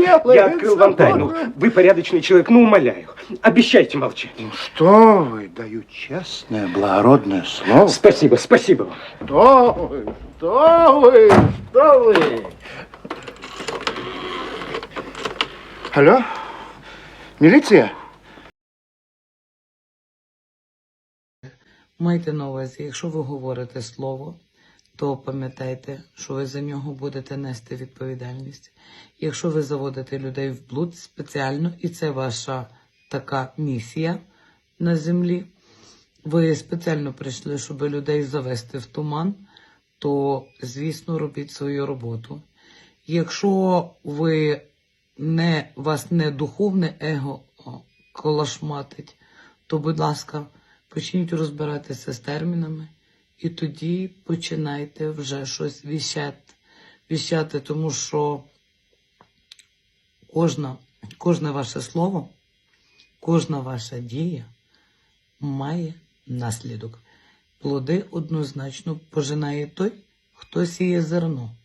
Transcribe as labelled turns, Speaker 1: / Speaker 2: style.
Speaker 1: делается?
Speaker 2: Я открыл вам тайну.
Speaker 1: Боже?
Speaker 2: Вы порядочный человек, ну, умоляю. Обещайте молчать.
Speaker 1: Ну что вы, даю честное, благородное слово.
Speaker 2: Спасибо, спасибо вам.
Speaker 1: Что вы, что вы, что вы? Алло? Милиция?
Speaker 3: Майте на увазі, якщо ви говорите слово, то пам'ятайте, що ви за нього будете нести відповідальність. Якщо ви заводите людей в блуд спеціально, і це ваша така місія на землі, ви спеціально прийшли, щоб людей завести в туман, то, звісно, робіть свою роботу. Якщо ви не, вас не духовне его о, колошматить, то, будь ласка, почніть розбиратися з термінами, і тоді починайте вже щось віщати, віщати тому що кожна, кожне ваше слово, кожна ваша дія має наслідок. Плоди однозначно пожинає той, хто сіє зерно.